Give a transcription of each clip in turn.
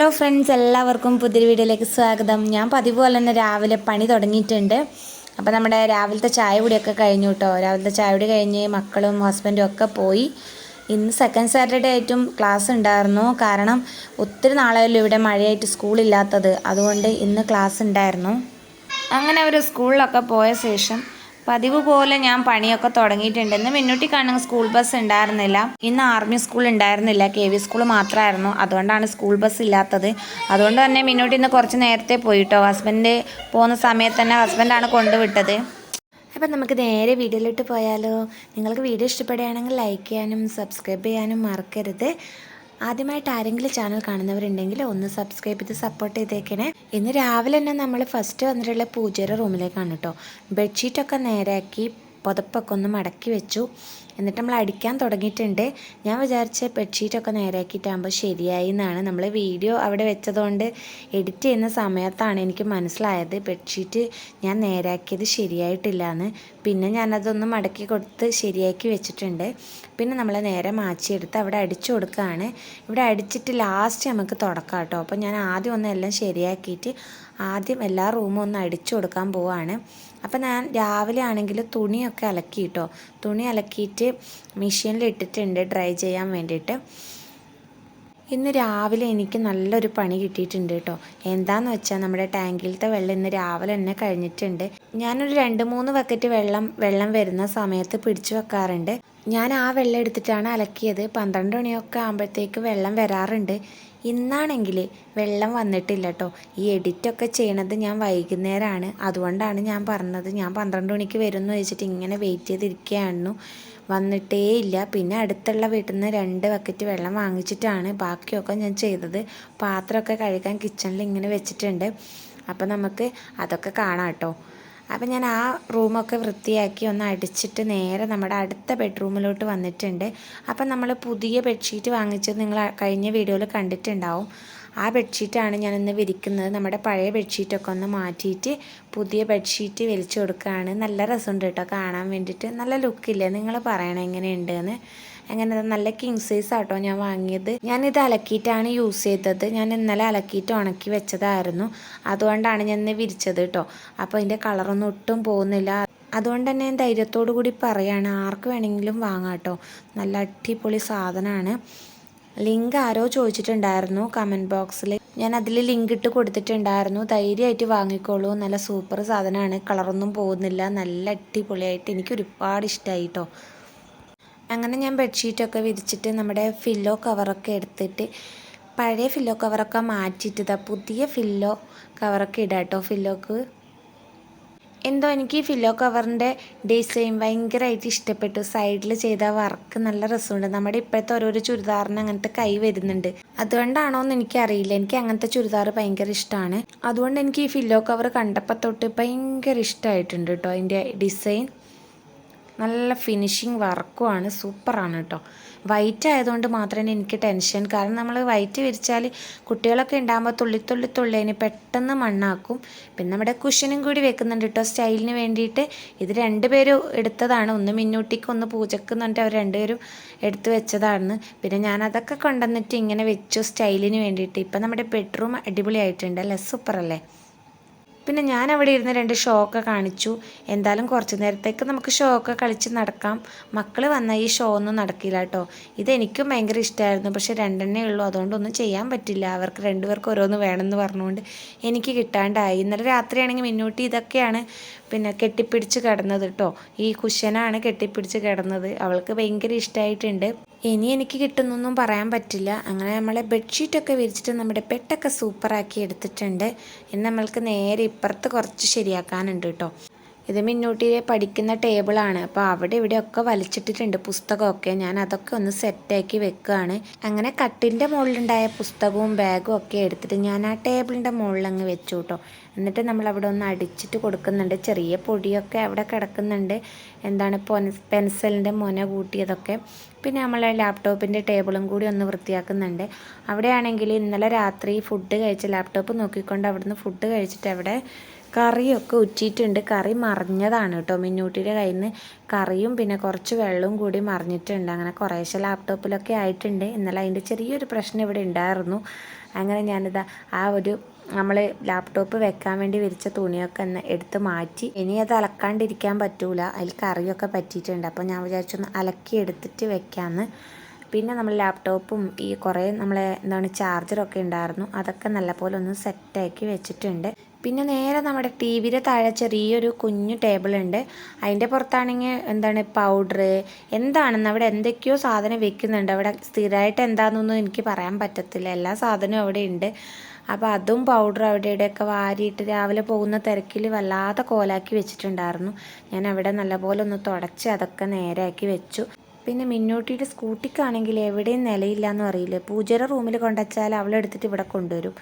Hello friends എല്ലാവർക്കും പുതിയൊരു വീഡിയോയിലേക്ക് സ്വാഗതം. ഞാൻ പതിവ് പോലെ തന്നെ രാവിലെ പണി തുടങ്ങിയിട്ടുണ്ട്. അപ്പോൾ നമ്മുടെ രാവിലത്തെ ചായ കുടിയൊക്കെ കഴിഞ്ഞു കേട്ടോ രാവിലത്തെ ചായ കുടി കഴിഞ്ഞ് മക്കളും ഹസ്ബൻഡും ഒക്കെ പോയി. ഇന്ന് സെക്കൻഡ് സാറ്റർഡേ ആയിട്ടും ക്ലാസ് ഉണ്ടായിരുന്നു. കാരണം ഒത്തിരി നാളായാലും ഇവിടെ മഴയായിട്ട് സ്കൂളില്ലാത്തത് അതുകൊണ്ട് ഇന്ന് ക്ലാസ് ഉണ്ടായിരുന്നു. അങ്ങനെ അവർ സ്കൂളിലൊക്കെ പോയ ശേഷം പതിവ് പോലെ ഞാൻ പണിയൊക്കെ തുടങ്ങിയിട്ടുണ്ട് ഇന്ന് മിന്നൂട്ടി കാണുന്ന സ്കൂൾ ബസ് ഉണ്ടായിരുന്നില്ല. ഇന്ന് ആർമി സ്കൂൾ ഉണ്ടായിരുന്നില്ല. കെ വി സ്കൂൾ മാത്രമായിരുന്നു. അതുകൊണ്ടാണ് സ്കൂൾ ബസ് ഇല്ലാത്തത്. അതുകൊണ്ട് തന്നെ മിന്നൂട്ടി ഇന്ന് കുറച്ച് നേരത്തെ പോയിട്ടോ. ഹസ്ബൻഡ് പോകുന്ന സമയത്ത് തന്നെ ഹസ്ബൻഡാണ് കൊണ്ടുവിട്ടത്. അപ്പം നമുക്ക് നേരെ വീഡിയോയിലോട്ട് പോയാലോ. നിങ്ങൾക്ക് വീഡിയോ ഇഷ്ടപ്പെടുകയാണെങ്കിൽ ലൈക്ക് ചെയ്യാനും സബ്സ്ക്രൈബ് ചെയ്യാനും മറക്കരുത്. ആദ്യമായിട്ട് ആരെങ്കിലും ചാനൽ കാണുന്നവരുണ്ടെങ്കിൽ ഒന്ന് സബ്സ്ക്രൈബ് ചെയ്ത് സപ്പോർട്ട് ചെയ്തേക്കണേ. ഇന്ന് രാവിലെ തന്നെ നമ്മൾ ഫസ്റ്റ് വന്നിട്ടുള്ള പൂജയുടെ റൂമിലേക്കാണ് കേട്ടോ. ബെഡ്ഷീറ്റൊക്കെ നേരെയാക്കി പുതപ്പൊക്കെ ഒന്ന് മടക്കി വെച്ചു. എന്നിട്ട് നമ്മൾ അടിക്കാൻ തുടങ്ങിയിട്ടുണ്ട്. ഞാൻ വിചാരിച്ച ബെഡ്ഷീറ്റൊക്കെ നേരാക്കിയിട്ടാകുമ്പോൾ ശരിയായി എന്നാണ്. നമ്മൾ വീഡിയോ അവിടെ വെച്ചതുകൊണ്ട് എഡിറ്റ് ചെയ്യുന്ന സമയത്താണ് എനിക്ക് മനസ്സിലായത് ബെഡ്ഷീറ്റ് ഞാൻ നേരാക്കിയത് ശരിയായിട്ടില്ല എന്ന് പിന്നെ ഞാനതൊന്ന് മടക്കി കൊടുത്ത് ശരിയാക്കി വെച്ചിട്ടുണ്ട്. പിന്നെ നമ്മൾ നേരെ മാച്ചിയെടുത്ത് അവിടെ അടിച്ചു കൊടുക്കുകയാണ്. ഇവിടെ അടിച്ചിട്ട് ലാസ്റ്റ് നമുക്ക് തുടക്കാം കേട്ടോ. അപ്പോൾ ഞാൻ ആദ്യം ഒന്ന് എല്ലാം ശരിയാക്കിയിട്ട് ആദ്യം എല്ലാ റൂമും ഒന്ന് അടിച്ചു കൊടുക്കാൻ പോവാണ്. അപ്പോൾ ഞാൻ രാവിലെ ആണെങ്കിൽ തുണിയൊക്കെ അലക്കി കേട്ടോ. തുണി അലക്കിയിട്ട് മെഷീനിൽ ഇട്ടിട്ടുണ്ട് ഡ്രൈ ചെയ്യാൻ വേണ്ടിയിട്ട്. ഇന്ന് രാവിലെ എനിക്ക് നല്ലൊരു പണി കിട്ടിയിട്ടുണ്ട് കേട്ടോ. എന്താന്ന് വെച്ചാൽ നമ്മുടെ ടാങ്കിലത്തെ വെള്ളം ഇന്ന് രാവിലെ തന്നെ കഴിഞ്ഞിട്ടുണ്ട്. ഞാനൊരു രണ്ട് മൂന്ന് ബക്കറ്റ് വെള്ളം വെള്ളം വരുന്ന സമയത്ത് പിടിച്ചു വെക്കാറുണ്ട്. ഞാൻ ആ വെള്ളം എടുത്തിട്ടാണ് അലക്കിയത്. പന്ത്രണ്ട് മണിയൊക്കെ ആകുമ്പോഴത്തേക്ക് വെള്ളം വരാറുണ്ട്. ഇന്നാണെങ്കിൽ വെള്ളം വന്നിട്ടില്ല കേട്ടോ ഈ എഡിറ്റൊക്കെ ചെയ്യണത് ഞാൻ വൈകുന്നേരമാണ് അതുകൊണ്ടാണ് ഞാൻ പറഞ്ഞത്. ഞാൻ പന്ത്രണ്ട് മണിക്ക് വരുമെന്ന് വെച്ചിട്ട് ഇങ്ങനെ വെയിറ്റ് ചെയ്തിരിക്കുകയായിരുന്നു. വന്നിട്ടേ ഇല്ല പിന്നെ അടുത്തുള്ള വീട്ടിൽ നിന്ന് രണ്ട് ബക്കറ്റ് വെള്ളം വാങ്ങിച്ചിട്ടാണ് ബാക്കിയൊക്കെ ഞാൻ ചെയ്തത്. പാത്രമൊക്കെ കഴുകാൻ കിച്ചണിൽ ഇങ്ങനെ വെച്ചിട്ടുണ്ട്. അപ്പോൾ നമുക്ക് അതൊക്കെ കാണാം കേട്ടോ അപ്പം ഞാൻ ആ റൂമൊക്കെ വൃത്തിയാക്കി ഒന്ന് അടിച്ചിട്ട് നേരെ നമ്മുടെ അടുത്ത ബെഡ്റൂമിലോട്ട് വന്നിട്ടുണ്ട്. അപ്പം നമ്മൾ പുതിയ ബെഡ്ഷീറ്റ് വാങ്ങിച്ചത് നിങ്ങൾ കഴിഞ്ഞ വീഡിയോയിൽ കണ്ടിട്ടുണ്ടാവും. ആ ബെഡ്ഷീറ്റാണ് ഞാൻ ഇന്ന് വിരിക്കുന്നത്. നമ്മുടെ പഴയ ബെഡ്ഷീറ്റൊക്കെ ഒന്ന് മാറ്റിയിട്ട് പുതിയ ബെഡ്ഷീറ്റ് വലിച്ചു കൊടുക്കുകയാണ്. നല്ല രസമുണ്ട് കേട്ടോ കാണാൻ വേണ്ടിയിട്ട്. നല്ല ലുക്കില്ലേ? നിങ്ങൾ പറയണം എങ്ങനെയുണ്ട് അങ്ങനെ നല്ല കിങ് സൈസ് ആട്ടോ ഞാൻ വാങ്ങിയത്. ഞാനിത് അലക്കിയിട്ടാണ് യൂസ് ചെയ്തത്. ഞാൻ ഇന്നലെ അലക്കിയിട്ട് ഉണക്കി വെച്ചതായിരുന്നു. അതുകൊണ്ടാണ് ഞാൻ ഇന്ന് വിരിച്ചത് കേട്ടോ അപ്പോൾ അതിന്റെ കളറൊന്നും ഒട്ടും പോകുന്നില്ല. അതുകൊണ്ട് തന്നെ ഞാൻ ധൈര്യത്തോടു കൂടി പറയാണ് ആർക്ക് വേണമെങ്കിലും വാങ്ങാം കേട്ടോ നല്ല അടിപൊളി സാധനമാണ് ലിങ്ക് ആരോ ചോദിച്ചിട്ടുണ്ടായിരുന്നു കമന്റ് ബോക്സിൽ ഞാൻ അതിൽ ലിങ്ക് ഇട്ട് കൊടുത്തിട്ടുണ്ടായിരുന്നു. ധൈര്യമായിട്ട് വാങ്ങിക്കോളൂ. നല്ല സൂപ്പർ സാധനമാണ് കളറൊന്നും പോകുന്നില്ല. നല്ല അടിപൊളിയായിട്ട് എനിക്ക് ഒരുപാട് ഇഷ്ടമായി കേട്ടോ അങ്ങനെ ഞാൻ ബെഡ്ഷീറ്റൊക്കെ വിരിച്ചിട്ട് നമ്മുടെ ഫില്ലോ കവറൊക്കെ എടുത്തിട്ട് പഴയ ഫില്ലോ കവറൊക്കെ മാറ്റിയിട്ട് ഇതാ പുതിയ ഫില്ലോ കവറൊക്കെ ഇടാം കേട്ടോ ഫില്ലോക്ക്. എന്തോ എനിക്ക് ഈ ഫില്ലോ കവറിന്റെ ഡിസൈൻ ഭയങ്കരമായിട്ട് ഇഷ്ടപ്പെട്ടു. സൈഡിൽ ചെയ്ത വർക്ക് നല്ല രസമുണ്ട്. നമ്മുടെ ഇപ്പോഴത്തെ ഓരോരോ ചുരിദാറിന് അങ്ങനത്തെ കൈ വരുന്നുണ്ട്. അതുകൊണ്ടാണോ എന്ന് എനിക്കറിയില്ല. എനിക്ക് അങ്ങനത്തെ ചുരിദാർ ഭയങ്കര ഇഷ്ടമാണ്. അതുകൊണ്ട് എനിക്ക് ഈ ഫില്ലോ കവർ കണ്ടപ്പോൾ തൊട്ട് ഭയങ്കര ഇഷ്ടമായിട്ടുണ്ട് കേട്ടോ അതിന്റെ ഡിസൈൻ. നല്ല ഫിനിഷിങ് വർക്കുമാണ് സൂപ്പറാണ് കേട്ടോ. വൈറ്റ് ആയതുകൊണ്ട് മാത്രമേ എനിക്ക് ടെൻഷൻ കാരണം നമ്മൾ വൈറ്റ് വിരിച്ചാൽ കുട്ടികളൊക്കെ ഉണ്ടാകുമ്പോൾ തുള്ളി തുള്ളി തുള്ളേന് പെട്ടെന്ന് മണ്ണാക്കും. പിന്നെ നമ്മുടെ കുഷനും കൂടി വെക്കുന്നുണ്ട് കേട്ടോ സ്റ്റൈലിന് വേണ്ടിയിട്ട്. ഇത് രണ്ടുപേരും എടുത്തതാണ്. ഒന്ന് മിന്നൂട്ടിക്ക് ഒന്ന് പൂജക്ക് എന്നിട്ട് അവർ രണ്ടുപേരും എടുത്ത് വെച്ചതാണ് പിന്നെ ഞാൻ അതൊക്കെ കൊണ്ടുവന്നിട്ട് ഇങ്ങനെ വെച്ചു സ്റ്റൈലിന് വേണ്ടിയിട്ട്. ഇപ്പം നമ്മുടെ ബെഡ്റൂം അടിപൊളിയായിട്ടുണ്ട് അല്ലേ? സൂപ്പറല്ലേ? പിന്നെ ഞാൻ അവിടെ ഇരുന്ന് രണ്ട് ഷോ ഒക്കെ കാണിച്ചു. എന്തായാലും കുറച്ച് നേരത്തേക്ക് നമുക്ക് ഷോ ഒക്കെ കളിച്ച് നടക്കാം. മക്കൾ വന്നാൽ ഈ ഷോ ഒന്നും നടക്കില്ല കേട്ടോ. ഇതെനിക്കും ഭയങ്കര ഇഷ്ടമായിരുന്നു പക്ഷേ രണ്ടെണ്ണേ ഉള്ളൂ. അതുകൊണ്ടൊന്നും ചെയ്യാൻ പറ്റില്ല. അവർക്ക് രണ്ടുപേർക്ക് ഓരോന്ന് വേണമെന്ന് പറഞ്ഞുകൊണ്ട് എനിക്ക് കിട്ടാണ്ടായി. ഇന്നലെ രാത്രിയാണെങ്കിൽ മിന്നൂട്ടി ഇതൊക്കെയാണ് പിന്നെ കെട്ടിപ്പിടിച്ച് കിടന്നത് കേട്ടോ. ഈ കുഷനാണ് കെട്ടിപ്പിടിച്ച് കിടന്നത്. അവൾക്ക് ഭയങ്കര ഇഷ്ടമായിട്ടുണ്ട് ഇനി എനിക്ക് കിട്ടുന്നൊന്നും പറയാൻ പറ്റില്ല. അങ്ങനെ നമ്മളെ ബെഡ്ഷീറ്റൊക്കെ വിരിച്ചിട്ട് നമ്മുടെ പെട്ടൊക്കെ സൂപ്പറാക്കി എടുത്തിട്ടുണ്ട്. ഇനി നമ്മൾക്ക് നേരെ ഇപ്പുറത്ത് കുറച്ച് ശരിയാക്കാനുണ്ട് കേട്ടോ. ഇത് മിന്നൂട്ടിയെ പഠിക്കുന്ന ടേബിളാണ്. അപ്പോൾ അവിടെ ഇവിടെയൊക്കെ വലിച്ചിട്ടിട്ടുണ്ട് പുസ്തകമൊക്കെ. ഞാൻ അതൊക്കെ ഒന്ന് സെറ്റാക്കി വെക്കുകയാണ്. അങ്ങനെ കട്ടിന്റെ മുകളിലുണ്ടായ പുസ്തകവും ബാഗും ഒക്കെ എടുത്തിട്ട് ഞാൻ ആ ടേബിളിന്റെ മുകളിൽ അങ്ങ് വെച്ചു കേട്ടോ. എന്നിട്ട് നമ്മൾ അവിടെ ഒന്ന് അടിച്ചിട്ട് കൊടുക്കുന്നുണ്ട്. ചെറിയ പൊടിയൊക്കെ അവിടെ കിടക്കുന്നുണ്ട്. എന്താണ് പെൻസിലിന്റെ മുന കൂട്ടിയതൊക്കെ. പിന്നെ നമ്മൾ ലാപ്ടോപ്പിന്റെ ടേബിളും കൂടി ഒന്ന് വൃത്തിയാക്കുന്നുണ്ട്. അവിടെയാണെങ്കിൽ ഇന്നലെ രാത്രി ഫുഡ് കഴിച്ച ലാപ്ടോപ്പ് നോക്കിക്കൊണ്ട് അവിടുന്ന് ഫുഡ് കഴിച്ചിട്ട് അവിടെ കറിയൊക്കെ ഉറ്റിയിട്ടുണ്ട്. കറി മറിഞ്ഞതാണ് കേട്ടോ. മിന്നൂട്ടിയുടെ കയ്യിൽ നിന്ന് കറിയും പിന്നെ കുറച്ച് വെള്ളവും കൂടി മറിഞ്ഞിട്ടുണ്ട്. അങ്ങനെ കുറേശ്ശെ ലാപ്ടോപ്പിലൊക്കെ ആയിട്ടുണ്ട്. ഇന്നലെ അതിന്റെ ചെറിയൊരു പ്രശ്നം ഇവിടെ ഉണ്ടായിരുന്നു. അങ്ങനെ ഞാനിതാ ആ ഒരു നമ്മൾ ലാപ്ടോപ്പ് വെക്കാൻ വേണ്ടി വിരിച്ച തുണിയൊക്കെ ഒന്ന് എടുത്ത് മാറ്റി. ഇനി അത് അലക്കാണ്ടിരിക്കാൻ പറ്റൂല. അതിൽ കറിയൊക്കെ പറ്റിയിട്ടുണ്ട്. അപ്പോൾ ഞാൻ വിചാരിച്ചൊന്ന് അലക്കി എടുത്തിട്ട് വെക്കാമെന്ന് പിന്നെ നമ്മൾ ലാപ്ടോപ്പും ഈ കുറേ നമ്മളെ എന്താണ് ചാർജറൊക്കെ ഉണ്ടായിരുന്നു. അതൊക്കെ നല്ലപോലെ ഒന്ന് സെറ്റാക്കി വെച്ചിട്ടുണ്ട്. പിന്നെ നേരെ നമ്മുടെ ടി വിയുടെ താഴെ ചെറിയൊരു കുഞ്ഞു ടേബിൾ ഉണ്ട് അതിന്റെ പുറത്താണെങ്കിൽ എന്താണ് പൗഡർ എന്താണെന്ന് അവിടെ എന്തൊക്കെയോ സാധനം വെക്കുന്നുണ്ട്. അവിടെ സ്ഥിരമായിട്ട് എന്താണെന്നൊന്നും എനിക്ക് പറയാൻ പറ്റത്തില്ല. എല്ലാ സാധനവും അവിടെ ഉണ്ട്. അപ്പോൾ അതും പൗഡർ അവിടെ ഇവിടെയൊക്കെ വാരിയിട്ട് രാവിലെ പോകുന്ന തിരക്കിൽ വല്ലാതെ കോലാക്കി വെച്ചിട്ടുണ്ടായിരുന്നു. ഞാൻ അവിടെ നല്ലപോലെ ഒന്ന് തുടച്ച് അതൊക്കെ നേരെയാക്കി വെച്ചു. പിന്നെ മിന്നൂട്ടിയുടെ സ്കൂട്ടിക്കാണെങ്കിൽ എവിടെയും നിലയില്ല എന്ന് അറിയില്ല? പൂജയുടെ റൂമിൽ കൊണ്ടുവച്ചാൽ അവളെടുത്തിട്ട് ഇവിടെ കൊണ്ടുവരും.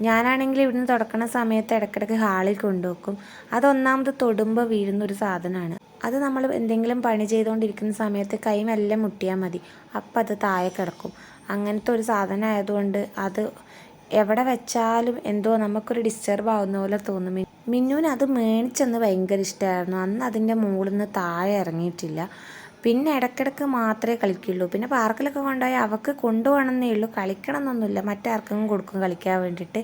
ഞാനാണെങ്കിൽ ഇവിടുന്ന് തുടക്കണ സമയത്ത് ഇടയ്ക്കിടയ്ക്ക് ഹാളിൽ കൊണ്ടുവെക്കും. അതൊന്നാമത് തൊടുമ്പോൾ വീഴുന്നൊരു സാധനമാണ് അത് നമ്മൾ എന്തെങ്കിലും പണി ചെയ്തുകൊണ്ടിരിക്കുന്ന സമയത്ത് കൈ മെല്ലെ മുട്ടിയാൽ മതി. അപ്പം അത് താഴെ കിടക്കും. അങ്ങനത്തെ ഒരു സാധനം ആയതുകൊണ്ട് അത് എവിടെ വെച്ചാലും എന്തോ നമുക്കൊരു ഡിസ്റ്റർബ് ആവുന്ന പോലെ തോന്നും. മിന്നുവിന് അത് മേടിച്ചെന്ന് ഭയങ്കര ഇഷ്ടമായിരുന്നു അന്ന് അതിന്റെ മുകളിൽ നിന്ന് താഴെ ഇറങ്ങിയിട്ടില്ല. പിന്നെ ഇടയ്ക്കിടയ്ക്ക് മാത്രമേ കളിക്കുള്ളൂ. പിന്നെ പാർക്കിലൊക്കെ കൊണ്ടുപോയി അവൾക്ക് കൊണ്ടുപോകണമെന്നേ ഉള്ളൂ. കളിക്കണം എന്നൊന്നുമില്ല മറ്റാർക്കും കൊടുക്കും കളിക്കാൻ വേണ്ടിയിട്ട്.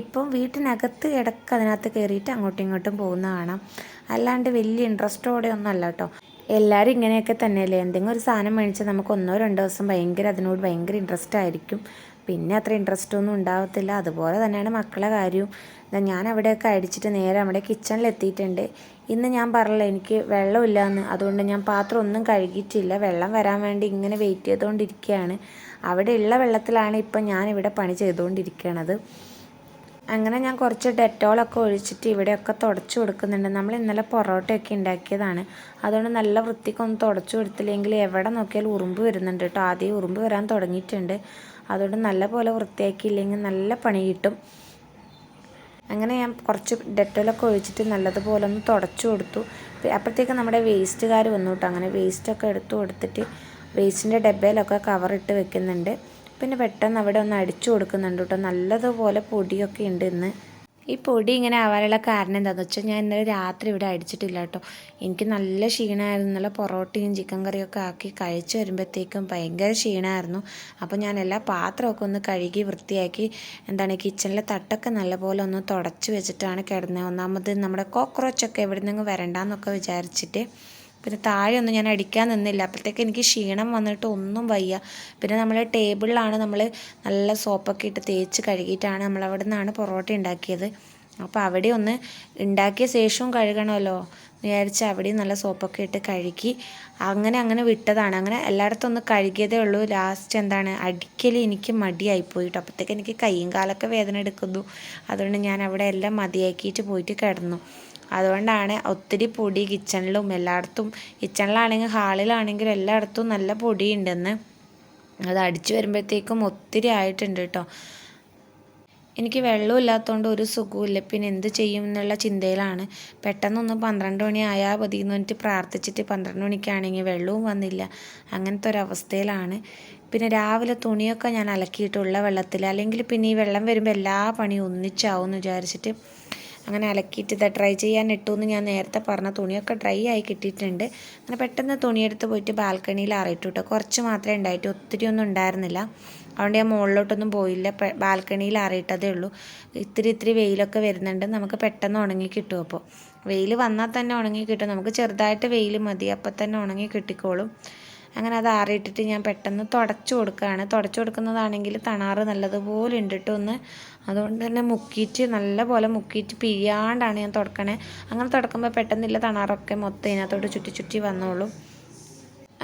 ഇപ്പം വീട്ടിനകത്ത് ഇടയ്ക്ക് അതിനകത്ത് കയറിയിട്ട് അങ്ങോട്ടും ഇങ്ങോട്ടും പോകുന്ന കാണാം. അല്ലാണ്ട് വലിയ ഇൻട്രസ്റ്റോടെ ഒന്നും അല്ല കേട്ടോ. എല്ലാവരും ഇങ്ങനെയൊക്കെ തന്നെയല്ലേ? എന്തെങ്കിലും ഒരു സാധനം മേടിച്ചാൽ നമുക്ക് ഒന്നോ രണ്ടോ ദിവസം ഭയങ്കര അതിനോട് ഭയങ്കര ഇൻട്രസ്റ്റ് ആയിരിക്കും. പിന്നെ അത്ര ഇൻട്രസ്റ്റ് ഒന്നും ഉണ്ടാവത്തില്ല. അതുപോലെ തന്നെയാണ് മക്കളെ കാര്യവും. ഞാൻ അവിടെയൊക്കെ അടിച്ചിട്ട് നേരെ നമ്മുടെ കിച്ചണിലെത്തിയിട്ടുണ്ട് ഇന്ന് ഞാൻ പറഞ്ഞില്ല എനിക്ക് വെള്ളമില്ല എന്ന് അതുകൊണ്ട് ഞാൻ പാത്രം ഒന്നും കഴുകിയിട്ടില്ല. വെള്ളം വരാൻ വേണ്ടി ഇങ്ങനെ വെയിറ്റ് ചെയ്തുകൊണ്ടിരിക്കുകയാണ്. അവിടെ ഉള്ള വെള്ളത്തിലാണ് ഇപ്പം ഞാനിവിടെ പണി ചെയ്തുകൊണ്ടിരിക്കണത്. അങ്ങനെ ഞാൻ കുറച്ച് ഡെറ്റോളൊക്കെ ഒഴിച്ചിട്ട് ഇവിടെയൊക്കെ തുടച്ചു കൊടുക്കുന്നുണ്ട്. നമ്മൾ ഇന്നലെ പൊറോട്ടയൊക്കെ ഉണ്ടാക്കിയതാണ്. അതുകൊണ്ട് നല്ല വൃത്തിക്കൊന്നും തുടച്ചു കൊടുത്തില്ലെങ്കിൽ എവിടെ നോക്കിയാലും ഉറുമ്പ് വരുന്നുണ്ട് കേട്ടോ. ആദ്യം ഉറുമ്പ് വരാൻ തുടങ്ങിയിട്ടുണ്ട്. അതുകൊണ്ട് നല്ല പോലെ വൃത്തിയാക്കിയില്ലെങ്കിൽ നല്ല പണി കിട്ടും. അങ്ങനെ ഞാൻ കുറച്ച് ഡെറ്റോലൊക്കെ ഒഴിച്ചിട്ട് നല്ലതുപോലെ ഒന്ന് തുടച്ചു കൊടുത്തു. അപ്പോഴത്തേക്ക് നമ്മുടെ വേസ്റ്റുകാർ വന്നു കേട്ടോ. അങ്ങനെ വേസ്റ്റൊക്കെ എടുത്തു കൊടുത്തിട്ട് വേസ്റ്റിന്റെ ഡബ്ബയിലൊക്കെ കവറിട്ട് വെക്കുന്നുണ്ട്. പിന്നെ പെട്ടെന്ന് അവിടെ ഒന്ന് അടിച്ചു കൊടുക്കുന്നുണ്ട് കേട്ടോ. നല്ലതുപോലെ പൊടിയൊക്കെ ഉണ്ട് ഇന്ന്. ഈ പൊടി ഇങ്ങനെ ആവാനുള്ള കാരണം എന്താണെന്ന് വെച്ചാൽ ഞാൻ ഇന്നലെ രാത്രി ഇവിടെ അടിച്ചിട്ടില്ല കേട്ടോ. എനിക്ക് നല്ല ക്ഷീണമായിരുന്നു നല്ല പൊറോട്ടയും ചിക്കൻ കറിയൊക്കെ ആക്കി കഴിച്ചു വരുമ്പോഴത്തേക്കും ഭയങ്കര ക്ഷീണമായിരുന്നു അപ്പോൾ ഞാൻ എല്ലാ പാത്രമൊക്കെ ഒന്ന് കഴുകി വൃത്തിയാക്കി എന്താണ് കിച്ചണിലെ തട്ടൊക്കെ നല്ലപോലെ ഒന്ന് തുടച്ച് വെച്ചിട്ടാണ് കിടന്നത് ഒന്നാമത് നമ്മുടെ കോക്രോച്ചൊക്കെ എവിടെ നിന്നെങ്കിലും വരണ്ടെന്നൊക്കെ വിചാരിച്ചിട്ട് പിന്നെ താഴെ ഒന്നും ഞാൻ അടിക്കാൻ നിന്നില്ല. അപ്പോഴത്തേക്ക് എനിക്ക് ക്ഷീണം വന്നിട്ട് ഒന്നും വയ്യ. പിന്നെ നമ്മൾ ടേബിളിലാണ് നമ്മൾ നല്ല സോപ്പൊക്കെ ഇട്ട് തേച്ച് കഴുകിയിട്ടാണ് നമ്മൾ അവിടെ നിന്നാണ് പൊറോട്ട ഉണ്ടാക്കിയത്. അപ്പോൾ അവിടെ ഒന്ന് ഉണ്ടാക്കിയ ശേഷവും കഴുകണമല്ലോ വിചാരിച്ച് അവിടെയും നല്ല സോപ്പൊക്കെ ഇട്ട് കഴുകി അങ്ങനെ അങ്ങനെ വിട്ടതാണ്. അങ്ങനെ എല്ലായിടത്തും ഒന്ന് കഴുകിയതേ ഉള്ളൂ. ലാസ്റ്റ് എന്താണ്? അടിക്കൽ എനിക്ക് മടിയായിപ്പോയി കേട്ടോ. അപ്പോഴത്തേക്ക് എനിക്ക് കൈയും കാലൊക്കെ വേദന എടുക്കുന്നു. അതുകൊണ്ട് ഞാൻ അവിടെ എല്ലാം മതിയാക്കിയിട്ട് പോയിട്ട് കിടന്നു. അതുകൊണ്ടാണ് ഒത്തിരി പൊടി കിച്ചണിലും എല്ലായിടത്തും കിച്ചണിലാണെങ്കിൽ ഹാളിലാണെങ്കിലും എല്ലായിടത്തും നല്ല പൊടിയുണ്ടെന്ന്. അത് അടിച്ചു വരുമ്പോഴത്തേക്കും ഒത്തിരി ആയിട്ടുണ്ട് കേട്ടോ. എനിക്ക് വെള്ളമില്ലാത്തതുകൊണ്ട് ഒരു സുഖമില്ല പിന്നെ എന്ത് ചെയ്യും എന്നുള്ള ചിന്തയിലാണ്. പെട്ടെന്നൊന്ന് പന്ത്രണ്ട് മണി ആയാൽ മതി എന്ന് പറഞ്ഞിട്ട് പ്രാർത്ഥിച്ചിട്ട് പന്ത്രണ്ട് മണിക്കാണെങ്കിൽ വെള്ളവും വന്നില്ല. അങ്ങനത്തെ ഒരവസ്ഥയിലാണ് പിന്നെ രാവിലെ തുണിയൊക്കെ ഞാൻ അലക്കിയിട്ടുള്ള വെള്ളത്തിൽ അല്ലെങ്കിൽ പിന്നെ ഈ വെള്ളം വരുമ്പോൾ എല്ലാ പണിയും ഒന്നിച്ചാവും എന്ന് വിചാരിച്ചിട്ട് അങ്ങനെ അലക്കിയിട്ട് ഇത് ഡ്രൈ ചെയ്യാൻ ഇട്ടു എന്ന് ഞാൻ നേരത്തെ പറഞ്ഞ തുണിയൊക്കെ ഡ്രൈ ആയി കിട്ടിയിട്ടുണ്ട്. അങ്ങനെ പെട്ടെന്ന് തുണിയെടുത്ത് പോയിട്ട് ബാൽക്കണിയിൽ അറിയിട്ടു കേട്ടോ കുറച്ച് മാത്രമേ ഉണ്ടായിട്ട് ഒത്തിരി ഒന്നും ഉണ്ടായിരുന്നില്ല. അതുകൊണ്ട് ഞാൻ മുകളിലോട്ടൊന്നും പോയില്ല ബാൽക്കണിയിൽ അറിയിട്ടതേ ഉള്ളൂ. ഇത്തിരി ഇത്തിരി വെയിലൊക്കെ വരുന്നുണ്ട്. നമുക്ക് പെട്ടെന്ന് ഉണങ്ങി കിട്ടും അപ്പോൾ. വെയിൽ വന്നാൽ തന്നെ ഉണങ്ങി കിട്ടും. നമുക്ക് ചെറുതായിട്ട് വെയിൽ മതി അപ്പം തന്നെ ഉണങ്ങി കിട്ടിക്കോളും. അങ്ങനെ അത് ആറിയിട്ടിട്ട് ഞാൻ പെട്ടെന്ന് തുടച്ചു കൊടുക്കുകയാണ്. തുടച്ചു കൊടുക്കുന്നതാണെങ്കിൽ തണാറ് നല്ലതുപോലെ ഉണ്ടിട്ട് ഒന്ന് അതുകൊണ്ട് തന്നെ മുക്കിയിട്ട് നല്ല പോലെ മുക്കിയിട്ട് പിഴിയാണ്ടാണ് ഞാൻ തുടക്കണേ. അങ്ങനെ തുടക്കുമ്പോൾ പെട്ടെന്നില്ല തണാറൊക്കെ മൊത്തം ഇതിനകത്തോട്ട് ചുറ്റി ചുറ്റി വന്നോളൂ.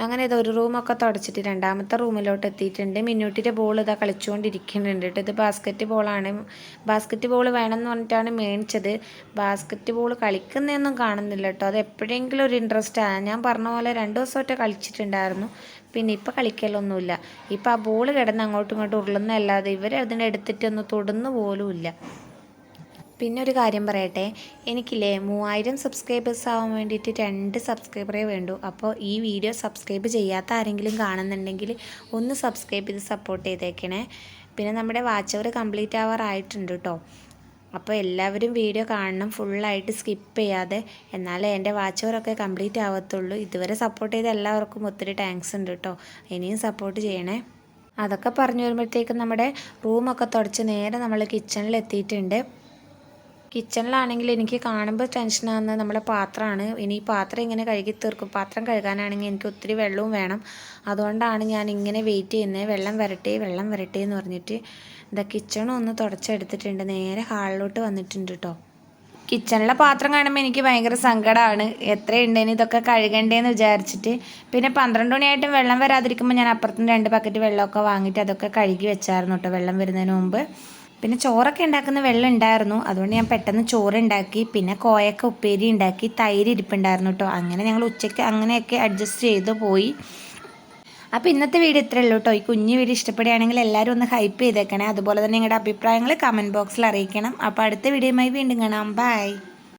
അങ്ങനെ ഇത് ഒരു റൂമൊക്കെ തുടച്ചിട്ട് രണ്ടാമത്തെ റൂമിലോട്ട് എത്തിയിട്ടുണ്ട്. മിന്നൂട്ടിന്റെ ബോൾ ഇതാ കളിച്ചുകൊണ്ടിരിക്കുന്നുണ്ട് കേട്ടോ. ഇത് ബാസ്ക്കറ്റ് ബോളാണ് ബാസ്ക്കറ്റ് ബോൾ വേണമെന്ന് പറഞ്ഞിട്ടാണ് മേടിച്ചത്. ബാസ്ക്കറ്റ് ബോൾ കളിക്കുന്നതൊന്നും കാണുന്നില്ല കേട്ടോ. അത് എപ്പോഴെങ്കിലും ഒരു ഇൻട്രസ്റ്റാണ് ഞാൻ പറഞ്ഞ പോലെ രണ്ട് ദിവസമായിട്ട് കളിച്ചിട്ടുണ്ടായിരുന്നു. പിന്നെ ഇപ്പം കളിക്കലൊന്നുമില്ല. ഇപ്പം ആ ബോൾ കിടന്ന് അങ്ങോട്ടും ഇങ്ങോട്ടും ഉരുളുന്നതല്ലാതെ ഇവർ അതിനെടുത്തിട്ടൊന്ന് തൊടുന്നു പോലുമില്ല. പിന്നെ ഒരു കാര്യം പറയട്ടെ. എനിക്കില്ലേ മൂവായിരം സബ്സ്ക്രൈബേഴ്സ് ആവാൻ വേണ്ടിയിട്ട് രണ്ട് സബ്സ്ക്രൈബറേ വേണ്ടു. അപ്പോൾ ഈ വീഡിയോ സബ്സ്ക്രൈബ് ചെയ്യാത്ത ആരെങ്കിലും കാണുന്നുണ്ടെങ്കിൽ ഒന്ന് സബ്സ്ക്രൈബ് ചെയ്ത് സപ്പോർട്ട് ചെയ്തേക്കണേ. പിന്നെ നമ്മുടെ വാച്ച് അവർ കംപ്ലീറ്റ് ആവാറായിട്ടുണ്ട് കേട്ടോ അപ്പോൾ എല്ലാവരും വീഡിയോ കാണണം. ഫുള്ളായിട്ട് സ്കിപ്പ് ചെയ്യാതെ. എന്നാലേ എന്റെ വാച്ച് അവറൊക്കെ കംപ്ലീറ്റ് ആവത്തുള്ളൂ. ഇതുവരെ സപ്പോർട്ട് ചെയ്ത എല്ലാവർക്കും ഒത്തിരി താങ്ക്സ് ഉണ്ട് കേട്ടോ ഇനിയും സപ്പോർട്ട് ചെയ്യണേ. അതൊക്കെ പറഞ്ഞു വരുമ്പോഴത്തേക്കും നമ്മുടെ റൂമൊക്കെ തുടച്ച് നേരെ നമ്മൾ കിച്ചണിൽ എത്തിയിട്ടുണ്ട്. കിച്ചണിലാണെങ്കിൽ എനിക്ക് കാണുമ്പോൾ ടെൻഷനാകുന്ന നമ്മുടെ പാത്രമാണ്. ഇനി പാത്രം ഇങ്ങനെ കഴുകി തീർക്കും. പാത്രം കഴുകാനാണെങ്കിൽ എനിക്ക് ഒത്തിരി വെള്ളവും വേണം. അതുകൊണ്ടാണ് ഞാൻ ഇങ്ങനെ വെയിറ്റ് ചെയ്യുന്നത് വെള്ളം വരട്ടെ വെള്ളം വരട്ടെ എന്ന് പറഞ്ഞിട്ട് എന്താ കിച്ചണും ഒന്ന് തുടച്ചെടുത്തിട്ടുണ്ട്. നേരെ ഹാളിലോട്ട് വന്നിട്ടുണ്ട് കേട്ടോ കിച്ചണിലെ പാത്രം കാണുമ്പോൾ എനിക്ക് ഭയങ്കര സങ്കടമാണ് എത്രയുണ്ടേന് ഇതൊക്കെ കഴുകണ്ടേന്ന് വിചാരിച്ചിട്ട്. പിന്നെ പന്ത്രണ്ട് മണിയായിട്ടും വെള്ളം വരാതിരിക്കുമ്പോൾ ഞാൻ അപ്പുറത്തുനിന്ന് രണ്ട് ബക്കറ്റ് വെള്ളമൊക്കെ വാങ്ങിയിട്ട് അതൊക്കെ കഴുകി വെച്ചായിരുന്നു കേട്ടോ വെള്ളം വരുന്നതിന് മുമ്പ്. പിന്നെ ചോറൊക്കെ ഉണ്ടാക്കുന്ന വെള്ളം ഉണ്ടായിരുന്നു. അതുകൊണ്ട് ഞാൻ പെട്ടെന്ന് ചോറ് ഉണ്ടാക്കി പിന്നെ കോയൊക്കെ ഉപ്പേരി ഉണ്ടാക്കി തൈര് ഇരിപ്പുണ്ടായിരുന്നു കേട്ടോ അങ്ങനെ ഞങ്ങൾ ഉച്ചയ്ക്ക് അങ്ങനെയൊക്കെ അഡ്ജസ്റ്റ് ചെയ്ത് പോയി. അപ്പോൾ ഇന്നത്തെ വീഡിയോ ഇത്രയേ ഉള്ളൂ കേട്ടോ ഈ കുഞ്ഞു വീഡിയോ ഇഷ്ടപ്പെടുകയാണെങ്കിൽ എല്ലാവരും ഒന്ന് ഹൈപ്പ് ചെയ്തേക്കണേ. അതുപോലെ തന്നെ നിങ്ങളുടെ അഭിപ്രായങ്ങൾ കമന്റ് ബോക്സിൽ അറിയിക്കണം. അപ്പോൾ അടുത്ത വീഡിയോയുമായി വീണ്ടും കാണാം. ബൈ